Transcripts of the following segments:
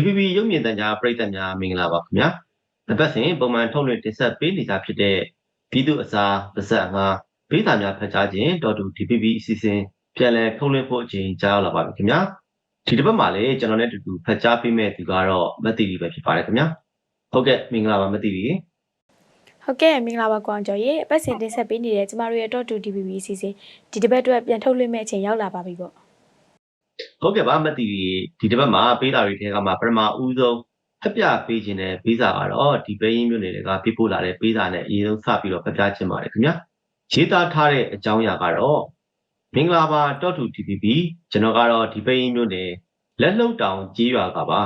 DPP ရုပ်မြင်သံကြားပရိသတ်များမင်္ဂလာပါခင်ဗျာ။တစ်ပတ်စဉ်ပုံမှန်ထုတ်လွှင့်တင်ဆက်ပေးနေကြဖြစ်တဲ့ပြည်သူအစားပါဇက်ငါဘေးသာများဖတ်ကြားခြင်းတော်တူ DPP အစီအစဉ်ပြန်လည်ထုတ်လွှင့်ဖို့အချိန်ကြာလာပါပြီခင်ဗျာ။ဒီတစ်ပတ်မှာလည်းကျွန်တော်နဲ့အတူတူဖတ်ကြားပေးမဲ့သူကတော့မတ်တီရီပဲဖြစ်ပါတယ်ခင်ဗျာ။ဟုတ်ကဲ့မင်္ဂလာပါမတ်တီရီဟုတ်ကဲ့မင်္ဂလာပါကွန်ကျော်ရေအပတ်စဉ်တင်ဆက်ပေးနေတဲ့ကျမတို့ရဲ့ .2 DBB အစီအစဉ်ဒီတစ်ပတ်အတွက်ပြန်ထုတ်လွှင့်မဲ့အချိန်ရောက်လာပါပြီပေါ့။ ဟုတ်ကဲ့ပါမတ်တီရီဒီတစ်ပတ်မှာပေးတာတွေထဲကမှပထမဦးဆုံးဖက်ပြပေးခြင်းတဲ့ပေးစာကတော့ဒီပေးရင်းမျိုးတွေကပြပို့လာတဲ့ပေးစာနဲ့အရင်ဆုံးစပြီးတော့ဖက်ပြခြင်းပါတယ်ခင်ဗျာ။ရေးသားထားတဲ့အကြောင်းအရာကတော့မင်္ဂလာပါ .2 DPP ကျွန်တော်ကတော့ဒီပေးရင်းမျိုးနယ်လက်လှုပ်တောင်ကြီးရွာကပါ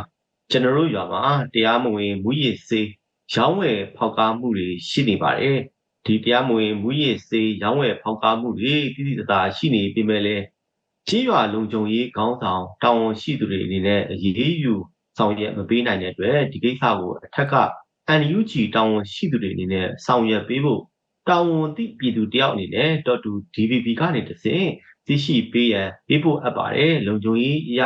ကျွန်တော်တို့ရွာမှာတရားမဝင်မူရည်စေးရောင်းဝယ်ဖောက်ကားမှုတွေရှိနေပါတယ်။ဒီတရားမဝင်မူရည်စေးရောင်းဝယ်ဖောက်ကားမှုတွေတိတိတသားရှိနေပြီမဲ့လဲ ကြီးရွာလုံခြုံရေးခေါင်းဆောင်တာဝန်ရှိသူတွေအနေနဲ့အရေးယူဆောင်ရွက်မပေးနိုင်တဲ့အတွက်ဒီကိစ္စကိုအထက်က NUG တာဝန်ရှိသူတွေအနေနဲ့ဆောင်ရွက်ပေးဖို့တာဝန်သိပြည်သူတယောက်အနေနဲ့ .2 DVB ကနေတစ်ဆင့်သိရှိပေးရန်ပေးဖို့အပ်ပါတယ်လုံခြုံရေးအရ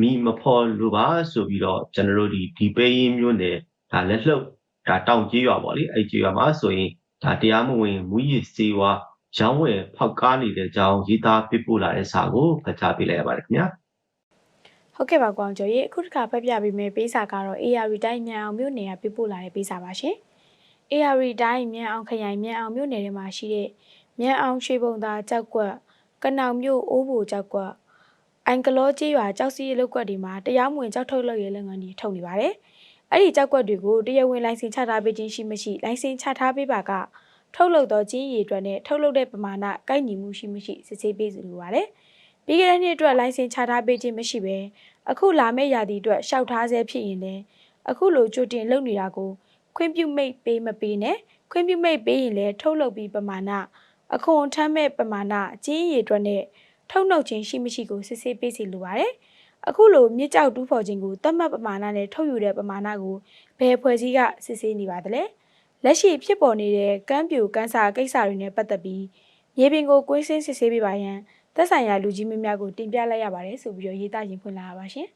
မိမဖော်လို့ပါဆိုပြီးတော့ကျွန်တော်တို့ဒီဒီပေးရင်းမျိုးနဲ့ဒါလက်လှုပ်ဒါတောင်ကြီးရွာပေါ့လေအဲ့ကြီးရွာမှာဆိုရင်ဒါတရားမဝင်မူရည်စေဝါ ရောင်းဝယ်ဖောက်ကားနေတဲ့အကြောင်းရေးသားပေးပို့လာတဲ့စာကိုဖတ်ကြားပေးလိုက်ရပါတယ်ခင်ဗျာဟုတ်ကဲ့ပါကွန်ကျော်ရေအခုတစ်ခါဖက်ပြပေးမယ့်ပေးစာကတော့ AR တိုင်းမြန်အောင်မြို့နယ်ကပြပို့လာတဲ့ပေးစာပါရှင် AR တိုင်းမြန်အောင်ခရိုင်မြန်အောင်မြို့နယ်ထဲမှာရှိတဲ့မြန်အောင်ရွှေဘုံသာကြောက်ကွက်ကနောင်မြို့အိုးဘိုကြောက်ကွက်အင်ကလောကျေးရွာကြောက်စီရုပ်ကွက်တွေမှာတရားမဝင်ကြောက်ထုတ်လုပ်ရေးလုပ်ငန်းတွေထုတ်နေပါတယ်အဲ့ဒီကြောက်ကွက်တွေကိုတရားဝင်လိုင်စင်ချထားပေးခြင်းရှိမရှိလိုင်စင်ချထားပေးပါက ထုတ်လုပ်သောကျင်းရည်အတွက်နဲ့ထုတ်လုပ်တဲ့ပမာဏကိုက်ညီမှုရှိမရှိစစ်ဆေးပေးစီလိုပါတယ်။ပြီးခဲ့တဲ့နှစ်အတွက်လိုင်စင်ချထားပေးခြင်းမရှိဘဲအခုလာမယ့်ရာသီအတွက်ရှောက်ထားဆဲဖြစ်ရင်လည်းအခုလိုကြိုတင်လုပ်နေတာကိုခွင့်ပြုမိတ်ပေးမပေးနဲ့ခွင့်ပြုမိတ်ပေးရင်လည်းထုတ်လုပ်ပြီးပမာဏအခွန်ထမ်းမဲ့ပမာဏကျင်းရည်အတွက်နဲ့ထုတ်နှုတ်ခြင်းရှိမရှိကိုစစ်ဆေးပေးစီလိုပါတယ်။အခုလိုမြစ်ကြောက်တူးဖော်ခြင်းကိုသတ်မှတ်ပမာဏနဲ့ထုတ်ယူတဲ့ပမာဏကိုဘယ်ဖွဲ့စည်းကစစ်ဆေးနေပါသလဲ။ လက်ရှိဖြစ်ပေါ်နေတဲ့ကမ်းပြိုကန်းစာကိစ္စတွေနဲ့ပတ်သက်ပြီးမြေပြင်ကိုကွင်းစင်းစစ်ဆေးပေးပါရန်သက်ဆိုင်ရာလူကြီးမင်းများကိုတင်ပြလိုက်ရပါတယ်ဆိုပြီးတော့ရေးသားရင်ဖွင့်လာပါရှင်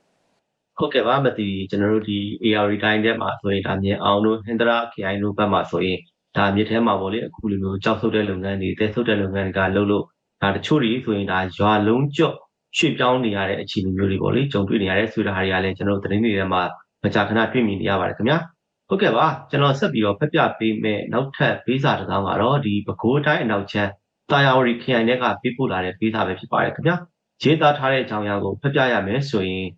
ဟုတ်ကဲ့ပါမသိကျွန်တော်တို့ဒီ AR တိုင်းထဲမှာဆိုရင်ဒါမြင်အောင်တို့ဟင်္ဒရာခရိုင်တို့ဘက်မှာဆိုရင်ဒါမြစ်ထဲမှာပေါ့လေအခုလိုမျိုးကြောက်ဆုပ်တဲ့လုပ်ငန်းတွေတဲဆုပ်တဲ့လုပ်ငန်းတွေကလုပ်လို့ဒါတချို့တွေဆိုရင်ဒါရွာလုံးကျော့ရွှေ့ပြောင်းနေရတဲ့အခြေအနေမျိုးတွေပေါ့လေကြုံတွေ့နေရတဲ့ဆိုတာတွေကလည်းကျွန်တော်တို့သတင်းတွေထဲမှာမကြာခဏတွေ့မြင်နေရပါတယ်ခင်ဗျာ ဟုတ်ကဲ့ပါကျွန်တော်ဆက်ပြီးတော့ဖက်ပြပေးမယ်နောက်ထပ်ပေးစာတစ်စောင်းကတော့ဒီပဲခူးတိုင်းအနောက်ချမ်းတာယာဝတီခရိုင်ထဲကပေးပို့လာတဲ့ပေးစာပဲဖြစ်ပါတယ်ခင်ဗျာရေးသားထားတဲ့အကြောင်းအရာကိုဖက်ပြရမယ်ဆိုရင်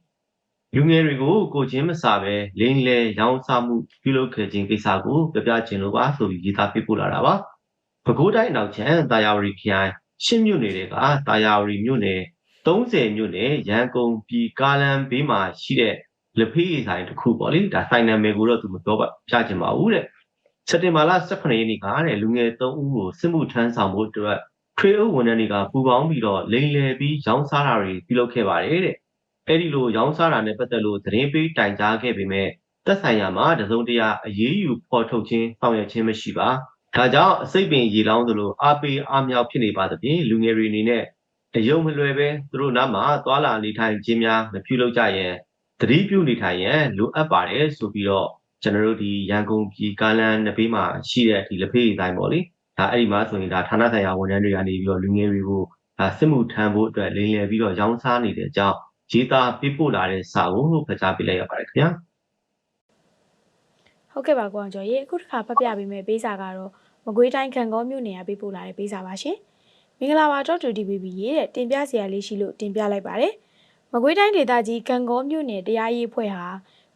လူငယ်တွေကိုကိုချင်းမစာပဲလိန်လေရောင်းစားမှုပြုလုပ်ခဲ့ခြင်းကိစ္စကိုပြပြခြင်းလို့ပါဆိုပြီးရေးသားပေးပို့လာတာပါပဲခူးတိုင်းအနောက်ချမ်းတာယာဝတီခရိုင်ရှစ်မြို့နယ်တွေကတာယာဝတီမြို့နယ်30မြို့နယ်ရန်ကုန်ပြည်ကားလမ်းဘေးမှာရှိတဲ့ လက်ဖေးဆိုင်တစ်ခုပေါ့လေဒါဆိုင်နာမည်ကိုတော့သူမပြောပါပြချင်ပါဘူးတဲ့စက်တင်ဘာလ18ရက်နေ့ကတဲ့လူငယ်3ဦးကိုစစ်မှုထမ်းဆောင်ဖို့အတွက်ထွေအုပ်ဝန်ထမ်းတွေကပူပေါင်းပြီးတော့လိန်လည်ပြီးရောင်းစားတာတွေပြုလုပ်ခဲ့ပါတယ်တဲ့အဲ့ဒီလိုရောင်းစားတာနဲ့ပတ်သက်လို့သတင်းပေးတိုင်ကြားခဲ့ပေမဲ့သက်ဆိုင်ရာမှာတစုံတရာအရေးယူဖော်ထုတ်ခြင်းဆောင်ရွက်ခြင်းမရှိပါဒါကြောင့်အစိတ်ပင်ရေလောင်းသလိုအားပေးအားမြောက်ဖြစ်နေပါသဖြင့်လူငယ်တွေအနေနဲ့အယုံမလွယ်ပဲသူတို့နားမှာသွာလာနေထိုင်ခြင်းများမပြုလုပ်ကြရင် သတိပြုနေထိုင်ရန်လိုအပ်ပါတယ်ဆိုပြီးတော့ကျွန်တော်တို့ဒီရန်ကုန်ပြည်ကားလမ်းနှစ်ဘေးမှာရှိတဲ့ဒီလက်ဖေးတိုင်းပေါ့လေဒါအဲ့ဒီမှာဆိုရင်ဒါဌာနဆိုင်ရာဝန်ထမ်းတွေကနေပြီးတော့လူငယ်တွေကိုဒါစစ်မှုထမ်းဖို့အတွက်လိမ်လည်ပြီးတော့ရောင်းစားနေတဲ့အကြောင်းရေးသားပေးပို့လာတဲ့စာကိုဖတ်ကြားပေးလိုက်ရပါတယ်ခင်ဗျာဟုတ်ကဲ့ပါကွန်ကျော်ရေအခုတစ်ခါဖတ်ပြပေးမယ့်ပေးစာကတော့မကွေးတိုင်းခံကောမြို့နယ်ကပေးပို့လာတဲ့ပေးစာပါရှင်မင်္ဂလာပါတော့ DBB ရေးတဲ့တင်ပြစရာလေးရှိလို့တင်ပြလိုက်ပါတယ် မကွေးတိုင်းဒေသကြီးခံကောမြို့နယ်တရားရေးအဖွဲ့ဟာ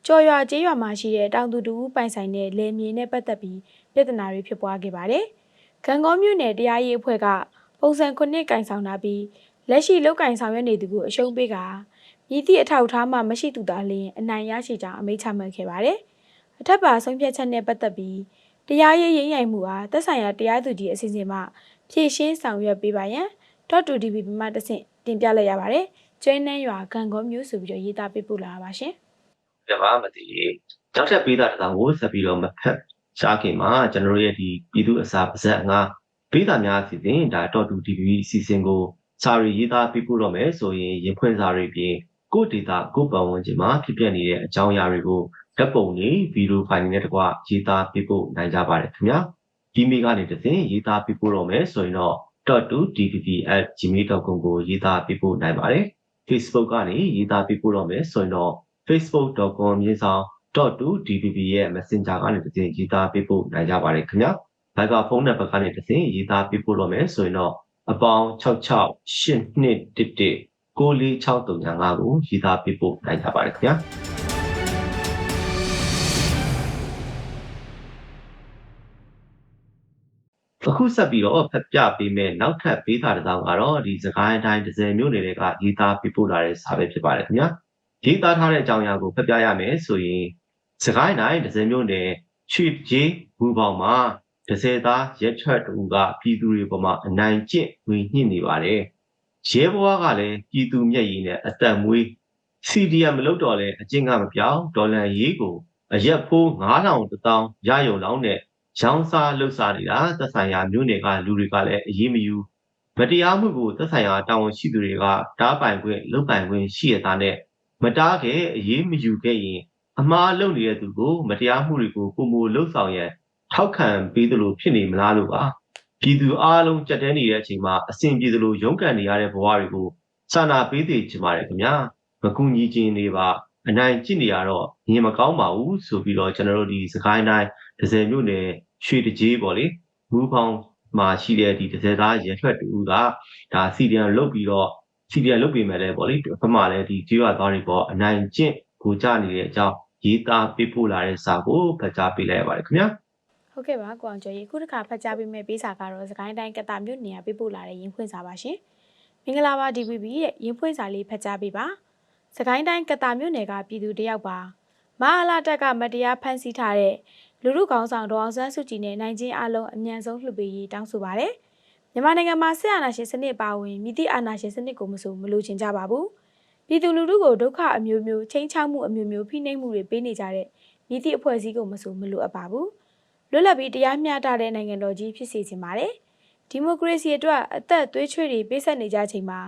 ကြော်ရွာကျေးရွာမှာရှိတဲ့တောင်သူတူပိုင်ဆိုင်တဲ့လယ်မြေနဲ့ပတ်သက်ပြီးပြဿနာတွေဖြစ်ပွားခဲ့ပါတယ်။ခံကောမြို့နယ်တရားရေးအဖွဲ့ကပုံစံခုနှစ်ကင်ဆောင်လာပြီးလက်ရှိလောက်ကင်ဆောင်ရွက်နေသူကိုအရှုံးပေးကမြည်သည့်အထောက်အထားမှမရှိသူသာလျှင်အနိုင်ရရှိကြောင်းအမိန့်ချမှတ်ခဲ့ပါတယ်။အထက်ပါဆုံးဖြတ်ချက်နဲ့ပတ်သက်ပြီးတရားရေးရင်းရိုင်မှုအားသက်ဆိုင်ရာတရားသူကြီးအစီအစဉ်မှဖြည့်ရှင်းဆောင်ရွက်ပေးပါရန် .2db မှတဆင့်တင်ပြလိုက်ရပါတယ်။ ကျွဲနှန်းရွာဂံကောမျိုးဆိုပြီးတော့ရေးသားပေးပို့လာပါရှင်။ပြပါမသိနောက်ထပ်ပေးတာတစ်ကောင်ကိုဆက်ပြီးတော့မဖက်ရှားခင်မှာကျွန်တော်တို့ရဲ့ဒီပြည်သူအစာပါဇက်ငါပေးတာများအစီအစဉ်ဒါတော့တူ TV အစီအစဉ်ကိုစာရီရေးသားပေးပို့တော့မယ်ဆိုရင်ရင်ဖွင့်စာရီပြင်ကိုယ့်ဒေတာကိုယ့်ပတ်ဝန်းကျင်မှာဖြစ်ပျက်နေတဲ့အကြောင်းအရာတွေကိုဓာတ်ပုံတွေဗီဒီယိုဖိုင်တွေနဲ့တကွရေးသားပေးပို့နိုင်ကြပါတယ်ခင်ဗျာဒီမေကနေတစ်ဆင့်ရေးသားပေးပို့တော့မယ်ဆိုရင်တော့ .2dpp@gmail.com ကိုရေးသားပေးပို့နိုင်ပါတယ် Facebook ကနေရေးသားပေးပို့တော့မယ်ဆိုရင်တော့ facebook.com ရေးဆောင် .2dpp ရဲ့ Messenger ကနေတစ်ဆင့်ရေးသားပေးပို့နိုင်ကြပါတယ်ခင်ဗျာဘက်ကဖုန်းနံပါတ်ကနေတစ်ဆင့်ရေးသားပေးပို့တော့မယ်ဆိုရင်တော့အပေါင်း668211 946355ကိုရေးသားပေးပို့နိုင်ကြပါတယ်ခင်ဗျာ အခုဆက်ပြီးတော့ဖတ်ပြပေးမယ်နောက်ထပ်ပေးတာတစ်စောင်းကတော့ဒီစကိုင်းတိုင်းဒဇယ်မြို့နယ်တွေကရေးသားပေးပို့လာတဲ့စာပဲဖြစ်ပါတယ်ခင်ဗျာရေးသားထားတဲ့အကြောင်းအရာကိုဖတ်ပြရမယ်ဆိုရင်စကိုင်းတိုင်းဒဇယ်မြို့နယ်ချွေကြီးဘူပေါင်မှာဒဇယ်သားရက်ထွက်တူကပြည်သူတွေပေါ်မှာအနိုင်ကျင့်ဝင်ညှိနေပါတယ်ရဲဘွားကလည်းပြည်သူမျက်ရည်နဲ့အသက်မွေး CDM မလုပ်တော့လဲအကျင့်ကမပြောင်းဒေါ်လာရေးကိုအရက်ဖိုး9000တောင်းရယုံလောင်းနဲ့ ရောင်းစားလှုပ်ရှားနေတာသက်ဆိုင်ရာမြို့နယ်ကလူတွေကလည်းအရေးမယူမတရားမှုကိုသက်ဆိုင်ရာတာဝန်ရှိသူတွေကတားပိုင်ခွင့်လုပ်ပိုင်ခွင့်ရှိရတာနဲ့မတားခဲ့အရေးမယူခဲ့ရင်အမှားလုပ်နေတဲ့သူကိုမတရားမှုတွေကိုပုံမလှုပ်ဆောင်ရန်ထောက်ခံပေးသလိုဖြစ်နေမလားလို့ပါပြည်သူအားလုံးကြက်တဲနေတဲ့အချိန်မှာအစဉ်ပြေသလိုရုန်းကန်နေရတဲ့ဘဝတွေကိုစာနာပေးသေးချင်ပါတယ်ခင်ဗျာမကူညီခြင်းတွေပါ အနိုင်ကျင့်နေရတော့မြင်မကောင်းပါဘူးဆိုပြီးတော့ကျွန်တော်တို့ဒီစကိုင်းတိုင်းဒဇယ်မြို့နယ်ရွှေတကြီးပေါ့လေမူဖောင်မှာရှိတဲ့ဒီဒဇယ်သားရထွက်တူကဒါစီဒီယန်လုတ်ပြီးတော့စီဒီယန်လုတ်ပြီးမယ်လဲပေါ့လေဘက်မှာလဲဒီကြေးရွာသားတွေပေါ့အနိုင်ကျင့်ကိုကြနေတဲ့အကြောင်းရေးသားပေးပို့လာတဲ့စာကိုဖတ်ကြားပေးလိုက်ရပါတယ်ခင်ဗျာဟုတ်ကဲ့ပါကိုအောင်ကျော်ရေအခုတစ်ခါဖတ်ကြားပေးမယ့်ပေးစာကတော့စကိုင်းတိုင်းကတာမြို့နယ်ကပေးပို့လာတဲ့ရင်းဖွင့်စာပါရှင်မင်္ဂလာပါ DVB ရဲ့ရင်းဖွင့်စာလေးဖတ်ကြားပေးပါ စကိုင်းတိုင်းကတာမြို့နယ်ကပြည်သူတယောက်ပါမဟာလာတက်ကမတရားဖမ်းဆီးထားတဲ့လူလူကောင်းဆောင်ဒေါအောင်ဆန်းစုကြည်နဲ့နိုင်ချင်းအလုံးအမြန်ဆုံးလှုပ်ပေးရေးတောင်းဆိုပါတယ်မြန်မာနိုင်ငံမှာဆက်အာဏာရှင်စနစ်ပါဝင်မြစ်တိအာဏာရှင်စနစ်ကိုမဆိုမလိုချင်ကြပါဘူးပြည်သူလူထုကိုဒုက္ခအမျိုးမျိုးချိန်ချောက်မှုအမျိုးမျိုးဖိနှိပ်မှုတွေပေးနေကြတဲ့မြစ်တိအဖွဲ့အစည်းကိုမဆိုမလိုအပ်ပါဘူးလွတ်လပ်ပြီးတရားမျှတတဲ့နိုင်ငံတော်ကြီးဖြစ်စေချင်ပါတယ်ဒီမိုကရေစီအတွက်အသက်သွေးချွေတွေပေးဆက်နေကြချိန်မှာ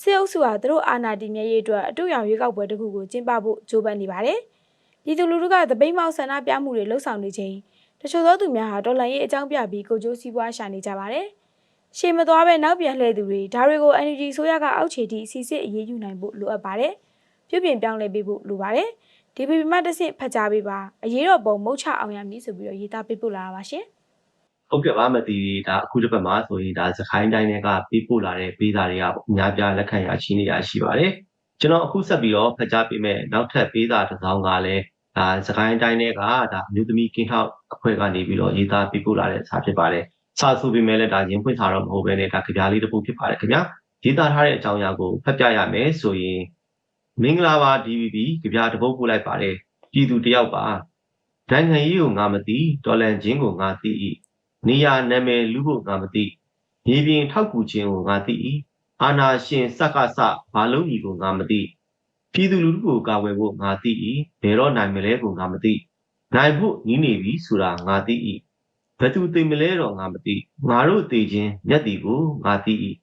စစ်အုပ်စုဟာသူတို့အာဏာတည်မြဲရေးအတွက်အတူရောင်ရွေးကောက်ပွဲတစ်ခုကိုကျင်းပဖို့ကြိုးပမ်းနေပါတယ်။ပြည်သူလူထုကတပိတ်မောက်ဆန္ဒပြမှုတွေလှုပ်ဆောင်နေချိန်တချို့သောသူများဟာတော်လှန်ရေးအကြောင်းပြပြီးကိုကြိုးစည်းပွားရှာနေကြပါတယ်။ရှေ့မသွားပဲနောက်ပြန်လှည့်သူတွေဒါတွေကို energy ဆိုရကအောက်ခြေထိစီစစ်အရေးယူနိုင်ဖို့လိုအပ်ပါတယ်။ပြုပြင်ပြောင်းလဲပေးဖို့လိုပါတယ်။ဒီပီပီမတစ်ဆင့်ဖတ်ကြားပေးပါအရေးတော်ပုံမုတ်ချအောင်ရမည်ဆိုပြီးတော့ရေးသားပေးပို့လာတာပါရှင်။ ဟုတ်ကဲ့ပါမတီးဒါအခုတစ်ပတ်မှာဆိုရင်ဒါစခိုင်းတိုင်းတွေကပေးပို့လာတဲ့ပေးစာတွေကပေါ့အများပြားလက်ခံရရှိနေတာရှိပါတယ်ကျွန်တော်အခုဆက်ပြီးတော့ဖတ်ကြားပေးမယ်နောက်ထပ်ပေးစာတစ်စောင်းကလည်းဒါစကိုင်းတိုင်းတွေကဒါအမျိုးသမီးကင်းထောက်အဖွဲ့ကနေပြီးတော့ရေးသားပေးပို့လာတဲ့စာဖြစ်ပါတယ်စာဆိုပေမဲ့လည်းဒါရင်းဖွင့်စာတော့မဟုတ်ဘဲနဲ့ဒါကြပြလေးတစ်ပုဒ်ဖြစ်ပါတယ်ခင်ဗျာရေးသားထားတဲ့အကြောင်းအရာကိုဖတ်ပြရမယ်ဆိုရင်မင်္ဂလာပါ DVB ကြပြတစ်ပုဒ်ပို့လိုက်ပါတယ်ပြည်သူတယောက်ပါနိုင်ငံရေးကိုငါမသိတော်လန်ချင်းကိုငါသိ၏ နေရာနာမည်လူဖို့ငါမသိမြေပြင်ထောက်ကူခြင်းကိုငါသိ၏အာနာရှင်စက္ကစဘာလုံးကြီးကိုငါမသိပြည်သူလူထုကိုကာဝယ်ဖို့ငါသိ၏ဘယ်တော့နိုင်မလဲကိုငါမသိနိုင်ဖို့နီးနေပြီဆိုတာငါသိ၏ဘယ်သူသိမလဲတော့ငါမသိငါတို့သိခြင်းမျက်တီကိုငါသိ၏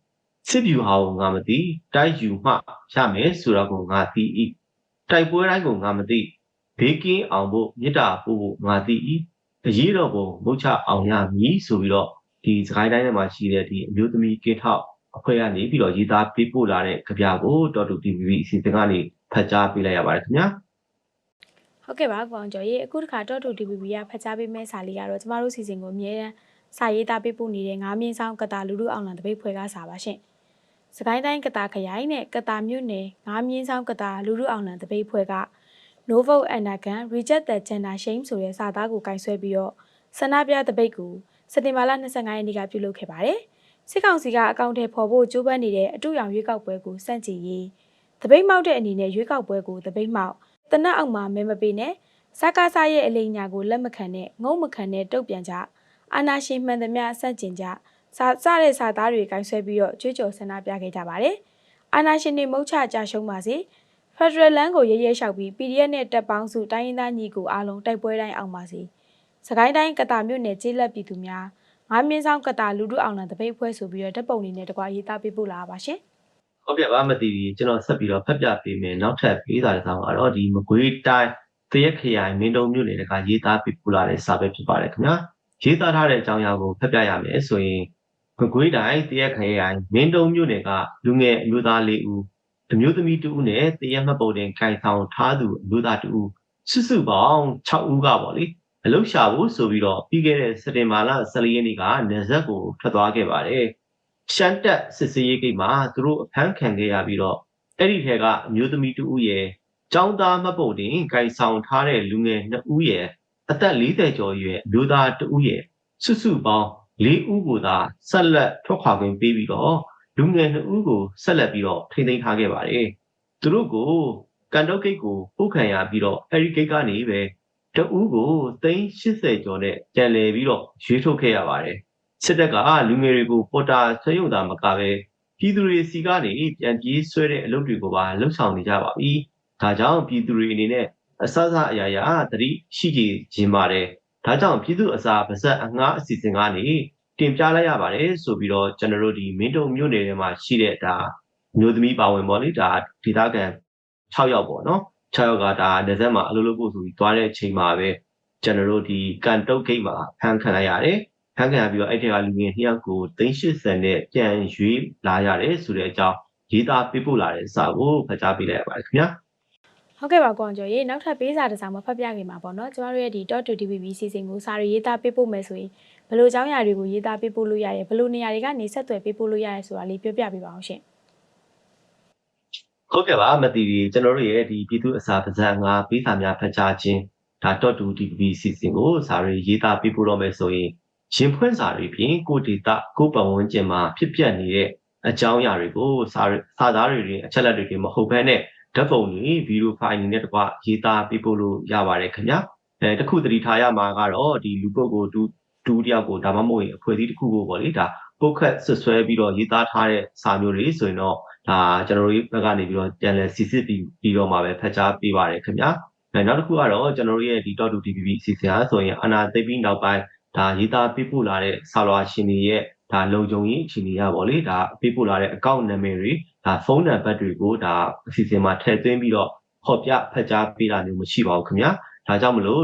စစ်ပြူဟာကိုငါမသိတိုက်ယူမှရမယ်ဆိုတာကိုငါသိ၏တိုက်ပွဲတိုင်းကိုငါမသိဘေးကင်းအောင်ဖို့မေတ္တာပို့ဖို့ငါသိ၏ အရေးတော်ပုံမုတ်ချအောင်ရမည်ဆိုပြီးတော့ဒီစကိုင်းတိုင်းထဲမှာရှိတဲ့ဒီအမျိုးသမီးကင်းထောက်အဖွဲ့ကနေပြီးတော့ရေးသားပေးပို့လာတဲ့ကြပြကိုတော်တူ TV အစီအစဉ်ကနေဖတ်ကြားပေးလိုက်ရပါတယ်ခင်ဗျာဟုတ်ကဲ့ပါကွန်ကျော်ရေအခုတစ်ခါတော့တူ DVB ကဖတ်ကြားပေးမယ့်စာလေးကတော့ကျမတို့စီစဉ်ကိုအမြဲတမ်းစာရေးသားပေးပို့နေတဲ့ငါးမြင့်ဆောင်ကတာလူလူအောင်လံတပိတ်ဖွဲကစာပါရှင်။စကိုင်းတိုင်းကတာခရိုင်နဲ့ကတာမြို့နယ်ငါးမြင့်ဆောင်ကတာလူလူအောင်လံတပိတ်ဖွဲက No Vote Anagan Reject the Gender Shame ဆိုတဲ့စာသားကိုကင်ဆယ်ပြီးတော့ဆန္ဒပြတပိတ်ကိုစက်တင်ဘာလ25ရက်နေ့ကပြုလုပ်ခဲ့ပါတယ်။စစ်ကောင်စီကအကောင့်ထဲပေါ်ဖို့ကြိုးပမ်းနေတဲ့အတူရောင်ရွေးကောက်ပွဲကိုစန့်ကျင်ရေးတပိတ်မောက်တဲ့အနေနဲ့ရွေးကောက်ပွဲကိုတပိတ်မောက်တနက်အောက်မှာမဲမပေးနဲ့စကားစားရဲ့အလိညာကိုလက်မခံနဲ့ငုံမခံနဲ့တုတ်ပြန်ကြအာနာရှင်မှန်သမျှစန့်ကျင်ကြစာစတဲ့စာသားတွေကင်ဆယ်ပြီးတော့ကြွေးကြော်ဆန္ဒပြခဲ့ကြပါတယ်။အာနာရှင်တွေမုတ်ချကြရှုံးပါစေ။ Federal Land ကိုရဲရဲလျှောက်ပြီး PDF နဲ့တပ်ပေါင်းစုတိုင်းရင်းသားညီကိုအားလုံးတိုက်ပွဲတိုင်းအောင်ပါစေ။စကိုင်းတိုင်းကတာမြို့နယ်ကျေးလက်ပြည်သူများငါးမြင်းဆောင်ကတာလူထုအောင်လံတပိတ်ဖွဲဆိုပြီးတော့တပ်ပုံလေးနဲ့တကွာရေးသားပေးပို့လာပါရှင်။ဟုဟုတ်ကဲ့ပါမသိဘူးကျွန်တော်ဆက်ပြီးတော့ဖတ်ပြပေးမယ်နောက်ထပ်ပေးစာတစ်စောင်ကတော့ဒီမကွေးတိုင်းတရက်ခရိုင်မင်းတုံမြို့နယ်တကရေးသားပြပူလာတဲ့စာပဲဖြစ်ပါတယ်ခင်ဗျာရေးသားထားတဲ့အကြောင်းအရာကိုဖတ်ပြရမယ်ဆိုရင်မကွေးတိုင်းတရက်ခရိုင်မင်းတုံမြို့နယ်ကလူငယ်အမျိုးသားလေးဦး အမျိုးသမီးတူဦးနဲ့တရက်မှတ်ပုံတင်ခိုင်ဆောင်ထားသူအမျိုးသားတူဦးစုစုပေါင်း6ဦးကပေါ့လေအလုရှာဖို့ဆိုပြီးတော့ပြီးခဲ့တဲ့စက်တင်ဘာလ14ရက်နေ့ကနေဆက်ကိုထွက်သွားခဲ့ပါတယ်ရှမ်းတက်စစ်စေးရေးဂိတ်မှာသူတို့အဖမ်းခံခဲ့ရပြီးတော့အဲ့ဒီထဲကအမျိုးသမီးတူဦးရဲ့ចောင်းသားမှတ်ပုံတင်ဂိုင်ဆောင်ထားတဲ့လူငယ်2ဦးရဲ့အသက်40ကျော်ရွယ်အမျိုးသား2ဦးရဲ့စုစုပေါင်း၄ဦးကိုသာဆက်လက်ထွက်ခွာခွင့်ပေးပြီးတော့ လူငယ်2ဦးကိုဆက်လက်ပြီးတော့ထိန်းသိမ်းထားခဲ့ပါတယ်သူတို့ကိုကန်တော့ဂိတ်ကိုပို့ခံရပြီးတော့အဲဒီဂိတ်ကနေပဲတဦးကိုသိန်း80ကျော်နဲ့ကြံလည်ပြီးတော့ရွေးထုတ်ခဲ့ရပါတယ်စစ်တပ်ကလူငယ်တွေကိုပေါ်တာဆွဲရုံသာမကပဲပြည်သူတွေစီကနေပြန်ပြေးဆွဲတဲ့အလုပ်တွေကိုပါလှုပ်ဆောင်နေကြပါပြီ။ဒါကြောင့်ပြည်သူတွေအနေနဲ့အစအစအရာရာသတိရှိကြခြင်းပါတယ်။ဒါကြောင့်ပြည်သူအစာပါဇက်အငှားအစီအစဉ်ကနေ တင်ပြလိုက်ရပါတယ်ဆိုပြီးတော့ကျွန်တော်တို့ဒီမင်းတုံမြို့နယ်ထဲမှာရှိတဲ့ဒါမျိုးသမီးပါဝင်ပေါ့လေဒါဒေသခံ6ယောက်ပေါ့နော်6ယောက်ကဒါနေဆက်မှာအလုပ်လုပ်ဖို့ဆိုပြီးသွားတဲ့အချိန်မှာပဲကျွန်တော်တို့ဒီကန်တုတ်ဂိတ်မှာဖမ်းခံလိုက်ရတယ်ဖမ်းခံရပြီးတော့အဲ့ဒီကလူငယ်နှစ်ယောက်ကို380နဲ့ပြန်ရွေးလာရတယ်ဆိုတဲ့အကြောင်းရေးသားပေးပို့လာတဲ့စာကိုဖတ်ကြားပေးလိုက်ရပါတယ်ခင်ဗျာဟုတ်ကဲ့ပါကွန်ကျော်ရေနောက်ထပ်ပေးစာတစ်စောင်မဖတ်ပြခင်ပါပေါ့နော်ကျမတို့ရဲ့ဒီ .2dbb စီစဉ်ကိုစာရေးရေးသားပေးပို့မယ်ဆိုရင် ဘယ်လိုအကြောင်းအရာတွေကိုရေးသားပေးပို့လို့ရရဲဘယ်လိုနေရာတွေကနေဆက်သွယ်ပေးပို့လို့ရရဲဆိုတာလေးပြောပြပေးပါအောင်ရှင်ဟုတ်ကဲ့ပါမသိဘူးကျွန်တော်တို့ရဲ့ဒီပြည်သူအစာပါဇက်ငါပေးစာများဖတ်ကြားခြင်းဒါ .2dbb စီစဉ်ကိုစာရေးရေးသားပေးပို့တော့မယ်ဆိုရင်ရင်ဖွင့်စာတွေဖြင့်ကိုဒေတာကိုပတ်ဝန်းကျင်မှာဖြစ်ပျက်နေတဲ့အကြောင်းအရာတွေကိုစာစာသားတွေတွေအချက်လက်တွေတွေမဟုတ်ဘဲနဲ့ဓာတ်ပုံတွေဗီဒီယိုဖိုင်တွေနဲ့တကွရေးသားပေးပို့လို့ရပါတယ်ခင်ဗျာအဲတခုသတိထားရမှာကတော့ဒီလူပုဂ္ဂိုလ် တူတူတယောက်ကိုဒါမှမဟုတ်ရင်အဖွဲ့အစည်းတစ်ခုကိုပေါ့လေဒါပုတ်ခတ်ဆွဆွဲပြီးတော့ရေးသားထားတဲ့စာမျိုးတွေဆိုရင်တော့ဒါကျွန်တော်တို့ဘက်ကနေပြီးတော့ပြန်လည်စစ်စစ်ပြီးပြီးတော့မှပဲဖတ်ကြားပေးပါတယ်ခင်ဗျာအဲနောက်တစ်ခုကတော့ကျွန်တော်တို့ရဲ့ဒီ .2dbb အစီအစဉ်အားဆိုရင်အနာသိပြီးနောက်ပိုင်းဒါရေးသားပေးပို့လာတဲ့ဆာလွာရှင်တွေရဲ့ဒါလုံခြုံရေးအခြေအနေရပါလေဒါပေးပို့လာတဲ့အကောင့်နာမည်တွေဒါဖုန်းနံပါတ်တွေကိုဒါအစီအစဉ်မှာထည့်သွင်းပြီးတော့ခေါ်ပြဖတ်ကြားပေးတာမျိုးမရှိပါဘူးခင်ဗျာဒါကြောင့်မလို့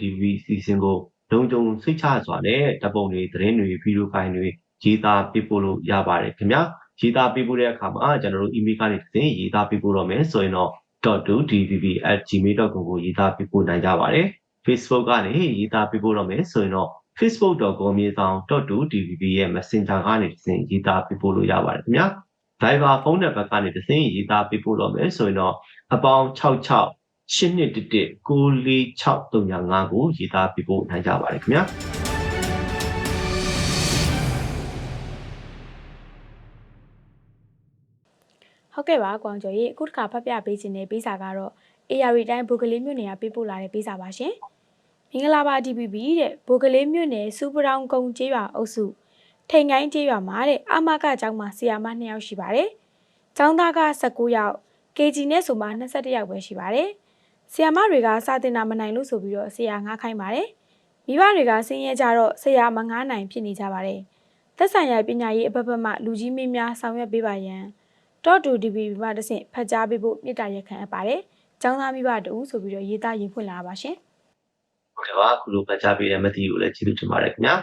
.tv အစီအစဉ်ကို လုံခြုံစိတ်ချစွာနဲ့ဓပုံတွေသတင်းတွေဗီဒီယိုဖိုင်တွေရေးသားပေးပို့လို့ရပါတယ်ခင်ဗျာရေးသားပေးပို့တဲ့အခါမှာကျွန်တော်တို့ email ကနေတစ်ဆင့်ရေးသားပေးပို့တော့မယ်ဆိုရင်တော့ .2dvb@gmail.com ကိုရေးသားပေးပို့နိုင်ကြပါတယ် Facebook ကနေရေးသားပေးပို့တော့မယ်ဆိုရင်တော့ facebook.com မြေဆောင် .2dvb ရဲ့ Messenger ကနေတစ်ဆင့်ရေးသားပေးပို့လို့ရပါတယ်ခင်ဗျာ Viber ဖုန်းနံပါတ်ကနေတစ်ဆင့်ရေးသားပေးပို့တော့မယ်ဆိုရင်တော့အပေါင်း66 8211 94635ကိုရေးသားပေးပို့နိုင်ကြပါတယ်ခင်ဗျာဟုတ်ကဲ့ပါကွန်ကျော်ရေအခုတစ်ခါဖတ်ပြပေးခြင်းတဲ့ပေးစာကတော့ AR တိုင်းဘိုကလေးမြို့နယ်ကပေးပို့လာတဲ့ပေးစာပါရှင်မင်္ဂလာပါ DPP တဲ့ဘိုကလေးမြို့နယ်စူပရောင်ကုံကျေးရွာအုပ်စုထိန်ကိုင်းကျေးရွာမှာတဲ့အမကကျောင်းမှာဆီယာမ2ယောက်ရှိပါတယ်။ကျောင်းသားက19ယောက် KG နဲ့ဆိုမှ21ယောက်ပဲရှိပါတယ်။ ဆီယာမတွေကစာတင်တာမနိုင်လို့ဆိုပြီးတော့ဆီယာငှားခိုင်းပါတယ်။မိဘတွေကဆင်းရဲကြတော့ဆီယာမငှားနိုင်ဖြစ်နေကြပါတယ်။သက်ဆိုင်ရာပညာရေးအဘက်ဘက်မှလူကြီးမင်းများဆောင်ရွက်ပေးပါရန်တော့တူ DPP မှတဆင့်ဖတ်ကြားပေးဖို့မြစ်တာရက်ခံအပ်ပါတယ်။ကျောင်းသားမိဘတူဆိုပြီးတော့ရေးသားရင်ဖွင့်လာပါရှင်။ဟုတ်ကဲ့ပါခုလိုဖတ်ကြားပေးတဲ့မသိကိုလည်းကျေးဇူးတင်ပါတယ်ခင်ဗျာ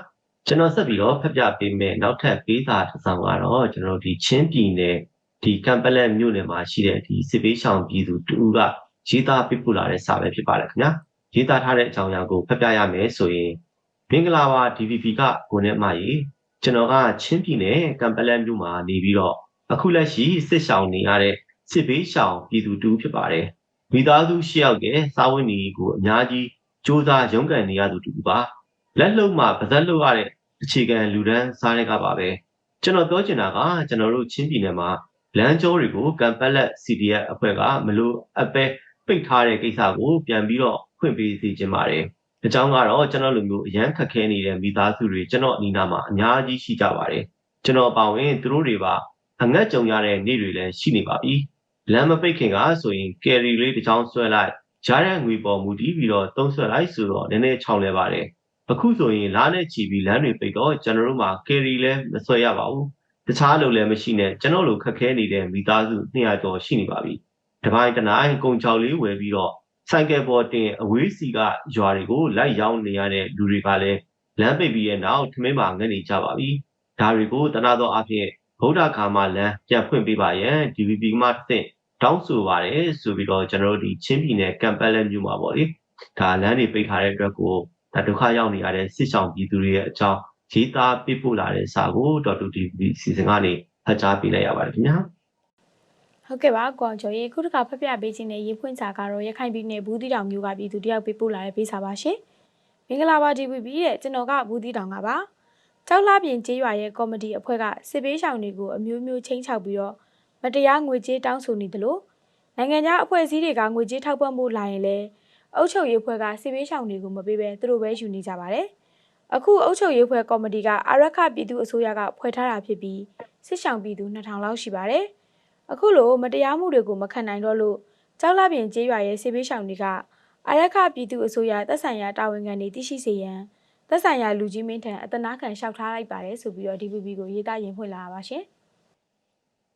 ကျွန်တော်ဆက်ပြီးတော့ဖတ်ပြပေးမယ်နောက်ထပ်ပေးစာတစ်စောင်ကတော့ကျွန်တော်တို့ဒီချင်းပြည်နယ်ဒီကံပလက်မြို့နယ်မှာရှိတဲ့ဒီစစ်ပေးဆောင်ပြည်သူတူက ရေးသားပေးပို့လာတဲ့စာပဲဖြစ်ပါတယ်ခင်ဗျာရေးသားထားတဲ့အကြောင်းအရာကိုဖတ်ပြရမယ်ဆိုရင်မင်္ဂလာပါ DVP ကကိုနဲ့မှရေကျွန်တော်ကချင်းပြည်နယ်ကံပလက်မြို့မှာနေပြီးတော့အခုလက်ရှိစစ်ဆောင်နေရတဲ့စစ်ပေးဆောင်ပြည်သူတူဖြစ်ပါတယ်မိသားစုရှစ်ယောက်ရဲ့စာဝင်နေကိုအများကြီးစူးစမ်းရုန်းကန်နေရသူတူပါလက်လုံမှာပါဇက်လုပ်ရတဲ့အခြေခံလူဒန်းစားတွေကပါပဲကျွန်တော်ပြောချင်တာကကျွန်တော်တို့ချင်းပြည်နယ်မှာလမ်းကျောတွေကိုကံပက်လက် CDF အဖွဲ့ကမလို့အပဲပိ တ်ထားတဲ့ကိစ္စကိုပြန်ပြီးတော့ဖွင့်ပေးစီခြင်းပါတယ်အကြောင်းကတော့ကျွန်တော်လူမျိုးအရန်ခက်ခဲနေတဲ့မိသားစုတွေကျွန်တော်အနီးနားမှာအများကြီးရှိကြပါတယ်ကျွန်တော်ပါဝင်သူတို့တွေပါအငတ်ကြုံရတဲ့နေ့တွေလည်းရှိနေပါပြီလမ်းမပိတ်ခင်ကဆိုရင်ကယ်ရီလေးတစ်ချောင်းဆွဲလိုက်ကြားတဲ့ငွေပေါ်မူတည်ပြီးတော့သုံးဆွဲလိုက်ဆိုတော့နည်းနည်းချောင်းလဲပါတယ်အခုဆိုရင်လားနဲ့ချီပြီးလမ်းတွေပိတ်တော့ကျွန်တော်တို့မှာကယ်ရီလည်းမဆွဲရပါဘူးတခြားလို့လည်းမရှိနဲ့ကျွန်တော်လိုခက်ခဲနေတဲ့မိသားစု200ကျော်ရှိနေပါပြီ တပိုင်းတနိုင်ကုံချောက်လေးဝယ်ပြီးတော့ဆိုင်ကယ်ပေါ်တင်အဝေးစီကရွာတွေကိုလိုက်ရောက်နေရတဲ့လူတွေကလည်းလမ်းပိတ်ပြီးရဲ့နောက်ထမင်းမှာငတ်နေကြပါပြီဒါတွေကိုတနာသောအဖြစ်ဗုဒ္ဓခါမလမ်းပြန်ဖွင့်ပေးပါရန် DVB မှတစ်ဆင့်တောင်းဆိုပါတယ်ဆိုပြီးတော့ကျွန်တော်တို့ဒီချင်းပြည်နယ်ကမ်ပက်လက်မြို့မှာပေါ့လေဒါလမ်းတွေပိတ်ထားတဲ့အတွက်ကိုဒါဒုက္ခရောက်နေရတဲ့စစ်ဆောင်ပြည်သူတွေရဲ့အကြောင်းရေးသားပြပို့လာတဲ့စာကိုဒေါက်တာဒီစီစဉ်ကနေဖတ်ကြားပေးလိုက်ရပါတယ်ခင်ဗျာ ဟုတ်ကဲ့ပါကွန်ကျော်ရေခုတစ်ခါဖတ်ပြပေးခြင်းနဲ့ရေးဖွင့်စာကတော့ရခိုင်ပြည်နယ်ဘူးတီတောင်မြို့ကပြည်သူတယောက်ပေးပို့လာတဲ့ပေးစာပါရှင်မင်္ဂလာပါ DVB တဲ့ကျွန်တော်ကဘူးတီတောင်ကပါကြောက်လာပြင်ကျေးရွာရဲ့ကော်မတီအဖွဲ့ကစစ်ပေးဆောင်တွေကိုအမျိုးမျိုးချင်းချောက်ပြီးတော့မတရားငွေကြေးတောင်းဆိုနေတယ်လို့နိုင်ငံခြားအဖွဲ့အစည်းတွေကငွေကြေးထောက်ပံ့မှုလာရင်လည်းအုပ်ချုပ်ရေးအဖွဲ့ကစစ်ပေးဆောင်တွေကိုမပေးဘဲသူတို့ပဲယူနေကြပါတယ်အခုအုပ်ချုပ်ရေးအဖွဲ့ကော်မတီကအာရခပြည်သူအစိုးရကဖွဲ့ထားတာဖြစ်ပြီးစစ်ဆောင်ပြည်သူ2000လောက်ရှိပါတယ် အခုလိုမတရားမှုတွေကိုမခံနိုင်တော့လို့ကြောက်လာပြင်ကျေးရွာရဲ့စစ်ပေးဆောင်တွေကအာရခပြည်သူအစိုးရတပ်ဆိုင်ရာတာဝန်ခံတွေတရှိစေရန်သက်ဆိုင်ရာလူကြီးမင်းထံအတနာခံလျှောက်ထားလိုက်ပါတယ်ဆိုပြီးတော့ DVB ကိုရေးသားရင်ဖွင့်လာပါရှင်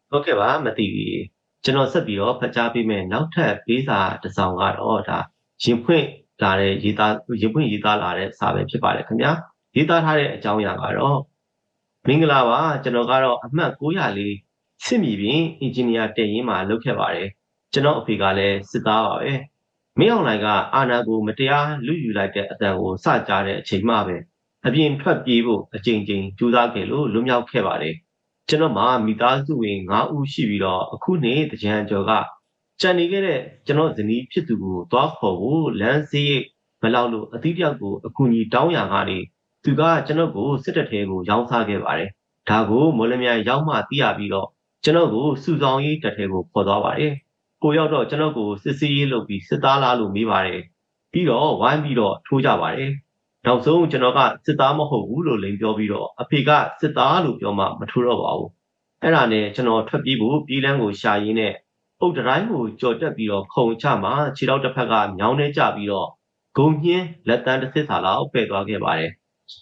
ဟုတ်ကဲ့ပါမသိဘူးကျွန်တော်ဆက်ပြီးတော့ဖတ်ကြားပေးမယ်နောက်ထပ်ပေးစာတစ်စောင်ကတော့ဒါရင်ဖွင့်လာတဲ့ရေးသားရင်ဖွင့်ရေးသားလာတဲ့စာပဲဖြစ်ပါတယ်ခင်ဗျာရေးသားထားတဲ့အကြောင်းအရာကတော့မင်္ဂလာပါကျွန်တော်ကတော့အမှတ်904 စစ်မြေပြင်အင်ဂျင်နီယာတက်ရင်မှာလုပ်ခဲ့ပါတယ်ကျွန်တော်အဖေကလည်းစစ်သားပါပဲမင်းအောင်လှိုင်ကအာဏာကိုမတရားလူယူလိုက်တဲ့အတန်ကိုစကြားတဲ့အချိန်မှပဲအပြင်ထွက်ပြေးဖို့အကြိမ်ကြိမ်ကြိုးစားခဲ့လို့လွတ်မြောက်ခဲ့ပါတယ်ကျွန်တော်မှမိသားစုဝင်9ဦးရှိပြီးတော့အခုနေ့တကြံကျော်ကကြံနေခဲ့တဲ့ကျွန်တော်ဇနီးဖြစ်သူကိုသွားခေါ်ဖို့လမ်းစေးမလောက်လို့အသီးတယောက်ကိုအကူအညီတောင်းရကနေသူကကျွန်တော်ကိုစစ်တပ်ထဲကိုရောင်းစားခဲ့ပါတယ်ဒါကိုမော်လမြိုင်ရောက်မှသိရပြီးတော့ ကျွန်တော်ကိုစုဆောင်ရေးတပ်ထဲကိုခေါ်သွားပါတယ်ကိုရောက်တော့ကျွန်တော်ကိုစစ်စီးရေးလုပ်ပြီးစစ်သားလားလို့မေးပါတယ်ပြီးတော့ဝိုင်းပြီးတော့ထိုးကြပါတယ်နောက်ဆုံးကျွန်တော်ကစစ်သားမဟုတ်ဘူးလို့လိန်ပြောပြီးတော့အဖေကစစ်သားလို့ပြောမှမထိုးတော့ပါဘူးအဲ့ဒါနဲ့ကျွန်တော်ထွက်ပြေးဖို့ပြည်လန်းကိုရှာရင်းနဲ့အုတ်တိုင်းကိုကြော်တက်ပြီးတော့ခုံချမှခြေထောက်တစ်ဖက်ကမြောင်းနေကြပြီးတော့ဂုံညင်းလက်တန်းတစ်စစ်စာလောက်ဖဲ့သွားခဲ့ပါတယ်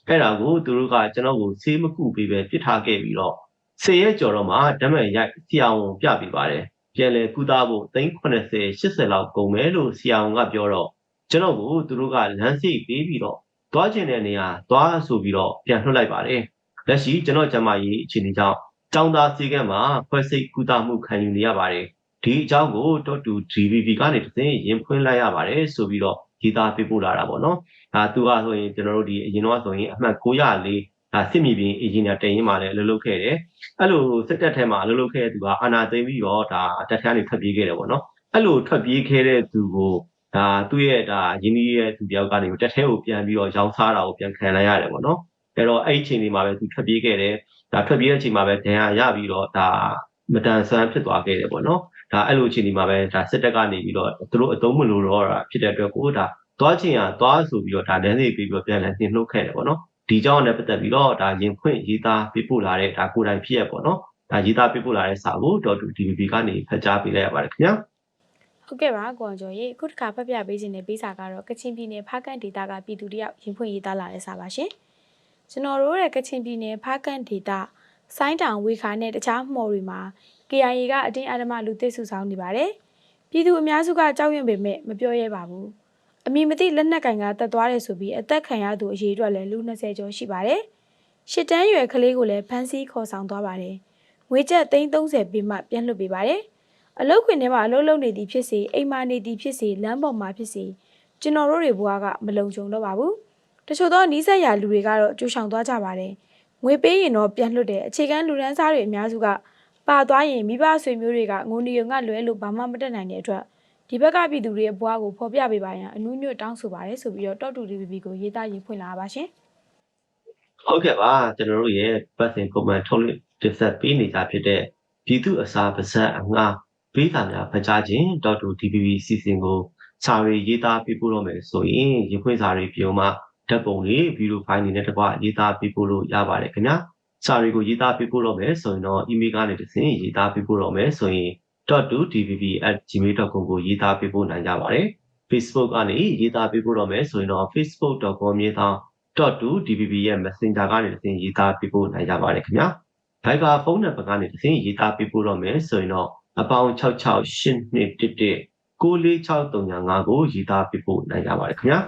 အဲ့ဒါကိုသူတို့ကကျွန်တော်ကိုဆေးမကုပေးပဲပြစ်ထားခဲ့ပြီးတော့ ဆေးရဲကြော်တော့မှဓမ္မရိုက်ဆရာဝန်ပြပေးပါတယ်ပြန်လဲကုသဖို့380 80လောက်ကုန်မယ်လို့ဆရာဝန်ကပြောတော့ကျွန်တော်ကိုသူတို့ကလမ်းစိတ်ပေးပြီးတော့သွားကျင်တဲ့နေရာသွားဆိုပြီးတော့ပြန်လွှတ်လိုက်ပါတယ်လက်ရှိကျွန်တော်ကျမကြီးအခြေအနေကြောင့်ကျောင်းသားစီကံမှာခွဲစိတ်ကုသမှုခံယူနေရပါတယ်ဒီအကြောင်းကိုတော့တူ GVB ကနေတစ်သိရင်ဖွင့်လိုက်ရပါတယ်ဆိုပြီးတော့ရေးသားပေးပို့လာတာပေါ့နော်ဒါသူကဆိုရင်ကျွန်တော်တို့ဒီအရင်တော့ဆိုရင်အမှတ်904ဒါ စစ်မြေပြင်အင်ဂျင်နီယာတင်ရင်မှလည်းအလုပ်လုပ်ခဲ့တယ်အဲ့လိုစစ်တပ်ထဲမှာအလုပ်လုပ်ခဲ့တဲ့သူကအာနာသိမ်းပြီးတော့ဒါတက်ထန်းနေထွက်ပြေးခဲ့တယ်ပေါ့နော်အဲ့လိုထွက်ပြေးခဲ့တဲ့သူကိုဒါသူ့ရဲ့ဒါရင်းနှီးရဲ့သူတယောက်ကနေတက်ထဲကိုပြန်ပြီးတော့ရောင်းစားတာကိုပြန်ခံလိုက်ရတယ်ပေါ့နော်အဲ့တော့အဲ့ဒီအချိန်ဒီမှာပဲသူထွက်ပြေးခဲ့တယ်ဒါထွက်ပြေးတဲ့အချိန်မှာပဲဒဏ်ရာရပြီးတော့ဒါမတန်ဆန်းဖြစ်သွားခဲ့တယ်ပေါ့နော်ဒါအဲ့လိုအချိန်ဒီမှာပဲဒါစစ်တပ်ကနေပြီးတော့သူတို့အသုံးမလို့တော့တာဖြစ်တဲ့အတွက်ကိုဒါသွားချင်ရသွားဆိုပြီးတော့ဒါလမ်းစီပြီးပြီးတော့ပြန်လည်နှင်နှုတ်ခဲ့တယ်ပေါ့နော် ဒီကြောင့်လည်းပတ်သက်ပြီးတော့ဒါရင်ခွင့်ရေးသားပေးပို့လာတဲ့ဒါကိုယ်တိုင်ဖြစ်ရပေါ့နော်ဒါရေးသားပေးပို့လာတဲ့စာကိုဒေါ်တူ DVB ကနေဖတ်ကြားပေးလိုက်ရပါတယ်ခင်ဗျာဟုတ်ကဲ့ပါကွန်ကျော်ရေအခုတစ်ခါဖတ်ပြပေးခြင်းတဲ့ပေးစာကတော့ကချင်ပြည်နယ်ဖားကန်ဒေသကပြည်သူတယောက်ရင်ဖွင့်ရေးသားလာတဲ့စာပါရှင်ကျွန်တော်တို့ရဲ့ကချင်ပြည်နယ်ဖားကန်ဒေသဆိုင်းတောင်ဝေခါနဲ့တခြားမှော်တွေမှာ KIA ကအတင်းအဓမ္မလူသစ်စုဆောင်နေပါတယ်ပြည်သူအများစုကကြောက်ရွံ့ပေမဲ့မပြောရဲပါဘူး အမည်မသိလက်နက်ကင်ကတက်သွားတယ်ဆိုပြီးအသက်ခံရသူအရေးအတွက်လည်းလူ20ကျော်ရှိပါတယ်ရှစ်တန်းရွယ်ကလေးကိုလည်းဖမ်းဆီးခေါ်ဆောင်သွားပါတယ်ငွေကျပ်330ပေးမှပြန်လွှတ်ပေးပါတယ်အလုတ်ခွင်ထဲမှာအလုတ်လုံနေသည်ဖြစ်စေအိမ်မာနေသည်ဖြစ်စေလမ်းပေါ်မှာဖြစ်စေကျွန်တော်တို့တွေဘဝကမလုံခြုံတော့ပါဘူးတချို့သောနီးစပ်ရာလူတွေကတော့ကြိုဆောင်သွားကြပါတယ်ငွေပေးရင်တော့ပြန်လွှတ်တယ်အခြေခံလူဒန်းစားတွေအများစုကပါသွားရင်မိဘဆွေမျိုးတွေကငိုနေုံကလွဲလို့ဘာမှမတက်နိုင်တဲ့အတွက် ဒီဘက်ကပြည်သူတွေရဲ့ဘဝကိုဖော်ပြပေးပါရန်အနူးညွတ်တောင်းဆိုပါတယ်ဆိုပြီးတော့တောက်တူ DVB ကိုရေးသားရေးဖွင့်လာပါရှင်ဟုတ်ကဲ့ပါကျွန်တော်တို့ရဲ့ပတ်စင်ကွန်မန်ထုတ်လွှင့်တင်ဆက်ပေးနေကြဖြစ်တဲ့ပြည်သူအစာပါဇက်အငှားပေးစာများဖတ်ကြားခြင်းဒေါက်တူ DVB စီစဉ်ကိုစာရေးရေးသားပေးပို့တော့မယ်ဆိုရင်ရဖွင့်စာတွေပြုံးမှဓာတ်ပုံတွေဗီဒီယိုဖိုင်တွေနဲ့တကွရေးသားပေးပို့လို့ရပါတယ်ခင်ဗျာစာတွေကိုရေးသားပေးပို့တော့မယ်ဆိုရင်တော့ email ကနေတစ်ဆင့်ရေးသားပေးပို့တော့မယ်ဆိုရင် .2dvb@gmail.com ကိုရေးသားပေးပို့နိုင်ကြပါတယ်။ Facebook ကနေရေးသားပေးပို့တော့မယ်ဆိုရင်တော့ facebook.com မြေတောင် .2dvb ရဲ့ Messenger ကနေတစ်ဆင့်ရေးသားပေးပို့နိုင်ကြပါတယ်ခင်ဗျာ။ဘိုက်ကာဖုန်းနံပါတ်ကနေတစ်ဆင့်ရေးသားပေးပို့တော့မယ်ဆိုရင်တော့အပေါင်း66811 94635ကိုရေးသားပေးပို့နိုင်ကြပါတယ်ခင်ဗျာ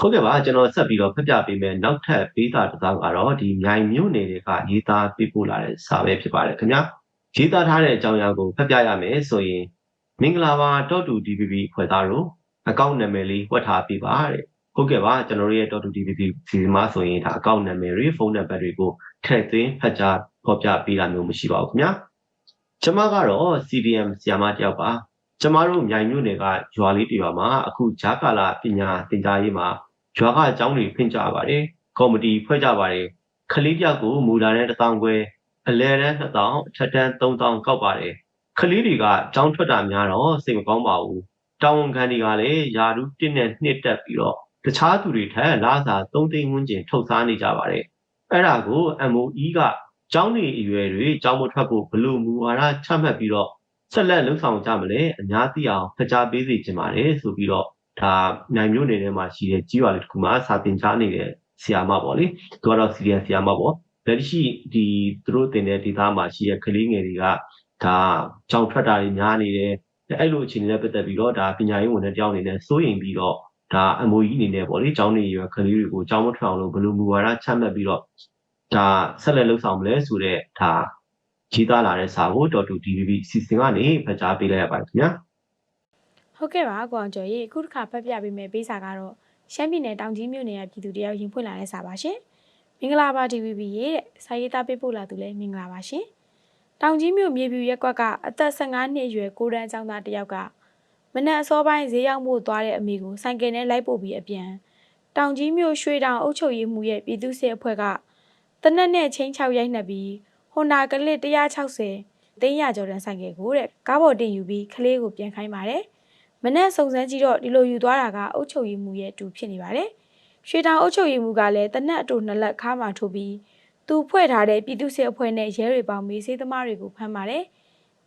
ဟုတ်ကဲ့ပါကျွန်တော်ဆက်ပြီးတော့ဖတ်ပြပေးမယ်နောက်ထပ်ပေးတာတစ်စောင်းကတော့ဒီမြိုင်မြို့နယ်တွေကရေးသားပေးပို့လာတဲ့စာပဲဖြစ်ပါတယ်ခင်ဗျာရေးသားထားတဲ့အကြောင်းအရာကိုဖတ်ပြရမယ်ဆိုရင်မင်္ဂလာပါ .2dbb ဖွဲ့သားတို့အကောင့်နာမည်လေးဝတ်ထားပေးပါတဲ့ဟုတ်ကဲ့ပါကျွန်တော်တို့ရဲ့ .2dbb စီစဉ်မှာဆိုရင်ဒါအကောင့်နာမည်တွေဖုန်းနံပါတ်တွေကိုထည့်သွင်းဖတ်ကြားဖော်ပြပေးတာမျိုးမရှိပါဘူးခင်ဗျာကျွန်မကတော့ CDM ဆရာမတယောက်ပါကျမတို့မြိုင်မြို့နယ်ကရွာလေးတရွာမှာအခုဂျာကာလာပညာသင်ကြားရေးမှာ ရွာကအကြောင်းတွေဖွင့်ကြပါတယ်ကော်မတီဖွဲ့ကြပါတယ်ခလေးပြောက်ကိုမူလာတဲ့1000ခွဲအလဲတဲ့2000အထက်တန်း3000ကောက်ပါတယ်ခလေးတွေကကြောင်းထွက်တာများတော့စိတ်မကောင်းပါဘူးတောင်ဝန်ခံတွေကလည်းယာရုတစ်နဲ့နှစ်တက်ပြီးတော့တခြားသူတွေထက်လာစာ3သိန်းဝန်းကျင်ထုတ်စားနေကြပါတယ်အဲ့ဒါကို MOE ကကျောင်းနေအရွယ်တွေကျောင်းမထွက်ဖို့ဘလို့မူဝါဒချမှတ်ပြီးတော့ဆက်လက်လှုပ်ဆောင်ကြမလဲအများသိအောင်ဖကြားပေးစီချင်ပါတယ်ဆိုပြီးတော့ ဒါနိုင်မျိုးနယ်ထဲမှာရှိတဲ့ကြီးရွာလေးတစ်ခုမှာစာသင်ကြားနေတဲ့ဆရာမပေါ့လေသူကတော့စီရီယန်ဆရာမပေါ့လက်ရှိဒီသူတို့တင်တဲ့ဒေသမှာရှိတဲ့ကလေးငယ်တွေကဒါကြောင်ထွက်တာတွေများနေတယ်အဲ့လိုအခြေအနေနဲ့ပတ်သက်ပြီးတော့ဒါပညာရေးဝန်ထမ်းတယောက်အနေနဲ့စိုးရိမ်ပြီးတော့ဒါ MOE အနေနဲ့ပေါ့လေကျောင်းနေရွယ်ကလေးတွေကိုကျောင်းမထွက်အောင်လို့ဘယ်လိုမူဝါဒချမှတ်ပြီးတော့ဒါဆက်လက်လှုပ်ဆောင်မလဲဆိုတော့ဒါကြီးသားလာတဲ့စာကို .2dvb စီစဉ်ကနေဖတ်ကြားပေးလိုက်ရပါတယ်ခင်ဗျာ ဟုတ်ကဲ့ပါကိုအောင်ကျော်ရေအခုတစ်ခါဖတ်ပြပေးမယ်ပေးစာကတော့ရှမ်းပြည်နယ်တောင်ကြီးမြို့နယ်ကပြည်သူတယောက်ရင်ဖွင့်လာတဲ့စာပါရှင်မင်္ဂလာပါ DVB ရေတဲ့စာရေးသားပေးပို့လာသူလည်းမင်္ဂလာပါရှင်တောင်ကြီးမြို့မြေပြူရက်ကွက်ကအသက်15နှစ်အရွယ်ကိုတန်းအကြောင်းသားတယောက်ကမနက်အစောပိုင်းဈေးရောက်မှုသွားတဲ့အမေကိုဆိုင်ကယ်နဲ့လိုက်ပို့ပြီးအပြန်တောင်ကြီးမြို့ရွှေတောင်အုပ်ချုပ်ရေးမှုရဲ့ပြည်သူ့စစ်အဖွဲ့ကတနက်နဲ့ချင်း6ရိုက်နှက်ပြီးဟွန်ဒါကလစ်160သိန်းရကျော်တန်းဆိုင်ကယ်ကိုတဲ့ကားပေါ်တင်ယူပြီးကလေးကိုပြန်ခိုင်းပါတယ် မနက်စုံစမ်းကြည့်တော့ဒီလိုယူသွားတာကအုတ်ချုပ်ရည်မှုရဲ့တူဖြစ်နေပါတယ်ရွှေတောင်အုတ်ချုပ်ရည်မှုကလည်းတနက်အတူနှစ်လက်ခါမှထိုးပြီးသူဖွဲ့ထားတဲ့ပြည်သူ့စစ်အဖွဲ့နဲ့ရဲတွေပေါင်းမေးစေးသမားတွေကိုဖမ်းပါတယ်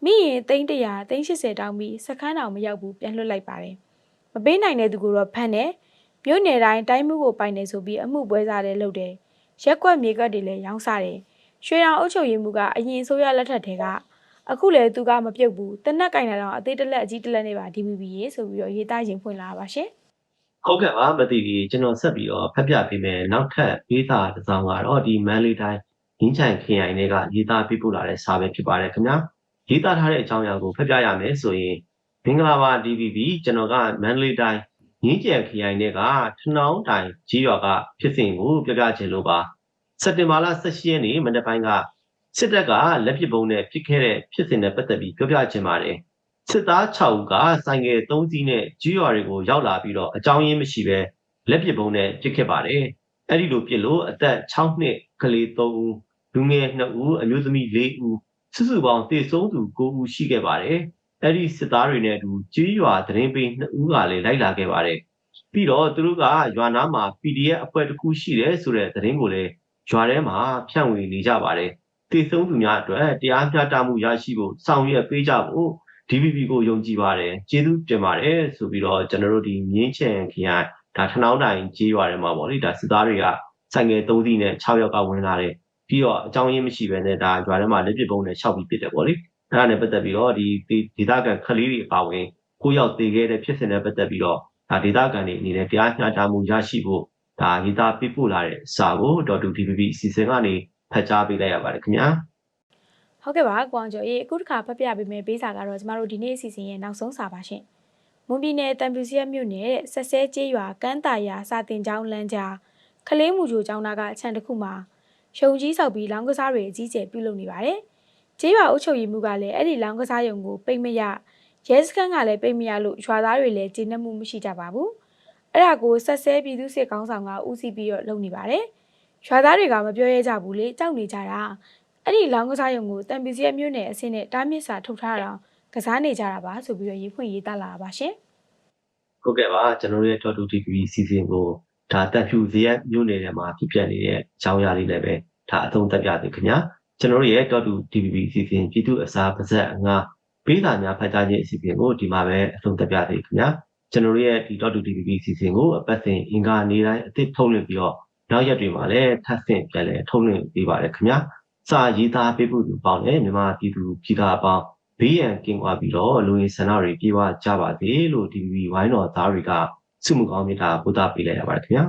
မိရင်သိန်း100သိန်း80တောင်းပြီးစခန်းတော်မရောက်ဘူးပြန်လွှတ်လိုက်ပါတယ်မပေးနိုင်တဲ့သူကိုတော့ဖမ်းတယ်မြို့နယ်တိုင်းတိုင်းမှုကိုပိုင်နေဆိုပြီးအမှုပွဲစားတယ်လုပ်တယ်ရက်ကွက်မြေကွက်တွေလည်းရောင်းစားတယ်ရွှေတောင်အုတ်ချုပ်ရည်မှုကအရင်ဆိုရလက်ထက်ထဲက အခုလည်းသူကမပြုတ်ဘူးတနက်ကင်တာတော့အသေးတလက်အကြီးတလက်နဲ့ပါ DVB ရေဆိုပြီးတော့ရေးသားရင်ဖွင့်လာပါရှင်ဟုတ်ကဲ့ပါမသိဘူးကျွန်တော်ဆက်ပြီးတော့ဖတ်ပြပေးမယ်နောက်ထပ်ပေးတာတစ်စောင်းကတော့ဒီမန်လေးတိုင်းရင်းချိုင်ခရိုင်တွေကရေးသားပေးပို့လာတဲ့စာပဲဖြစ်ပါတယ်ခင်ဗျာရေးသားထားတဲ့အကြောင်းအရာကိုဖတ်ပြရမယ်ဆိုရင်မင်္ဂလာပါ DVB ကျွန်တော်ကမန်လေးတိုင်းရင်းကျန်ခရိုင်တွေကထနောင်းတိုင်ကြီးရွာကဖြစ်စဉ်ကိုပြပြချင်လို့ပါစက်တင်ဘာလ18ရက်နေ့မနက်ပိုင်းက စစ်တပ်ကလက်ပစ်ဗုံးနဲ့ပစ်ခဲ့တဲ့ဖြစ်စဉ်နဲ့ပတ်သက်ပြီးပြောပြချင်ပါတယ်စစ်သား6ဦးကဆိုင်ငယ်3စီးနဲ့ကြီးရွာတွေကိုရောက်လာပြီးတော့အကြောင်းရင်းမရှိဘဲလက်ပစ်ဗုံးနဲ့ပစ်ခဲ့ပါတယ်အဲ့ဒီလိုပစ်လို့အသက်6နှစ်ကလေး3ဦးလူငယ်2ဦးအမျိုးသမီး4ဦးစုစုပေါင်းတေဆုံးသူ9ဦးရှိခဲ့ပါတယ်အဲ့ဒီစစ်သားတွေနဲ့အတူကြီးရွာသတင်းပေး2ဦးကလည်းလိုက်လာခဲ့ပါတယ်ပြီးတော့သူတို့ကရွာနားမှာ PDF အဖွဲ့တစ်ခုရှိတယ်ဆိုတဲ့သတင်းကိုလည်းရွာထဲမှာဖြန့်ဝေနေကြပါတယ် တည်ဆုံးသူများအတွက်တရားမျှတမှုရရှိဖို့ဆောင်ရွက်ပေးကြဖို့ DVB ကိုယုံကြည်ပါတယ်ကျေးဇူးတင်ပါတယ်ဆိုပြီးတော့ကျွန်တော်တို့ဒီမြင်းချင်ခရိုင်ဒါထနောင်းတိုင်ကြေးရွာထဲမှာပေါ့လေဒါစစ်သားတွေကဆိုင်ငယ်၃စီးနဲ့6ယောက်ကဝင်လာတယ်ပြီးတော့အကြောင်းရင်းမရှိဘဲနဲ့ဒါရွာထဲမှာလက်ပစ်ပုံးနဲ့ရှောက်ပြီးပစ်တယ်ပေါ့လေအဲ့ဒါနဲ့ပတ်သက်ပြီးတော့ဒီဒေသခံခလေးတွေအပါဝင်ကိုရောက်တည်ခဲ့တဲ့ဖြစ်စဉ်နဲ့ပတ်သက်ပြီးတော့ဒါဒေသခံတွေအနေနဲ့တရားမျှတမှုရရှိဖို့ဒါရေးသားပြပို့လာတဲ့စာကို .2DVB အစီအစဉ်ကနေ ဖတ်ကြားပေးလိုက်ရပါတယ်ခင်ဗျာဟုတ်ကဲ့ပါကွန်ကျော်ရေအခုတစ်ခါဖတ်ပြပေးမယ်ပေးစာကတော့ကျမတို့ဒီနေ့အစီအစဉ်ရဲ့နောက်ဆုံးစာပါရှင်မွန်ပြည်နယ်တံပြူစီရမြို့နယ်ဆက်ဆဲကျေးရွာကန်းတာယာစာတင်ကျောင်းလမ်းကြားခလေးမူဂျိုကျောင်းသားကအချမ်းတစ်ခုမှာရှုံကြီးဆောက်ပြီးလောင်းကစားတွေအကြီးကျယ်ပြုလုပ်နေပါတယ်ကျေးရွာအုပ်ချုပ်ရေးမှုကလည်းအဲ့ဒီလောင်းကစားရုံကိုပိတ်မရရဲစခန်းကလည်းပိတ်မရလို့ရွာသားတွေလည်းကျေနပ်မှုမရှိကြပါဘူးအဲ့ဒါကိုဆက်ဆဲပြည်သူစစ်ကောင်းဆောင်ကဦးစီးပြီးတော့လုပ်နေပါတယ် ရွာသားတွေကမပြောရဲကြဘူးလေကြောက်နေကြတာအဲ့ဒီလောင်းကစားရုံကိုတန်ပီစီရဲ့မြို့နယ်အဆင့်နဲ့တားမြစ်စာထုတ်ထားတာကစားနေကြတာပါဆိုပြီးတော့ရေးဖွင့်ရေးသားလာပါရှင်ဟုတ်ကဲ့ပါကျွန်တော်တို့ရဲ့ Top2 TV စီစဉ်ကိုဒါတက်ဖြူစီရဲ့မြို့နယ်ထဲမှာပြပြနေတဲ့အကြောင်းအရာလေးလည်းပဲဒါအသုံးသက်ပြသေးခင်ဗျာကျွန်တော်တို့ရဲ့ Top2 TV စီစဉ်ပြည်သူအစားပါဇက်အငါပေးတာများဖတ်ကြားခြင်းအစီအစဉ်ကိုဒီမှာပဲအဆုံးသက်ပြသေးခင်ဗျာကျွန်တော်တို့ရဲ့ဒီ Talk to TPP အစီအစဉ်ကိုအပတ်စဉ်အင်္ဂါနေ့တိုင်းအသစ်ထုတ်လွှင့်ပြီးတော့ နောက်ရက်တွေမှာလည်းထပ်ဆင့်ပြန်လည်ထုတ်လွှင့်ပေးပါတယ်ခင်ဗျာစာရေးသားပေးဖို့သူပေါင်းတယ်မြန်မာပြည်သူပြည်သားအပေါင်းဘေးရန်ကင်းကွာပြီးတော့လူရင်းဆန္ဒတွေပြေဝကြပါစေလို့ TPP ဝိုင်းတော်သားတွေကဆုမကောင်းမြတ်တာပို့တာပေးလိုက်ရပါတယ်ခင်ဗျာ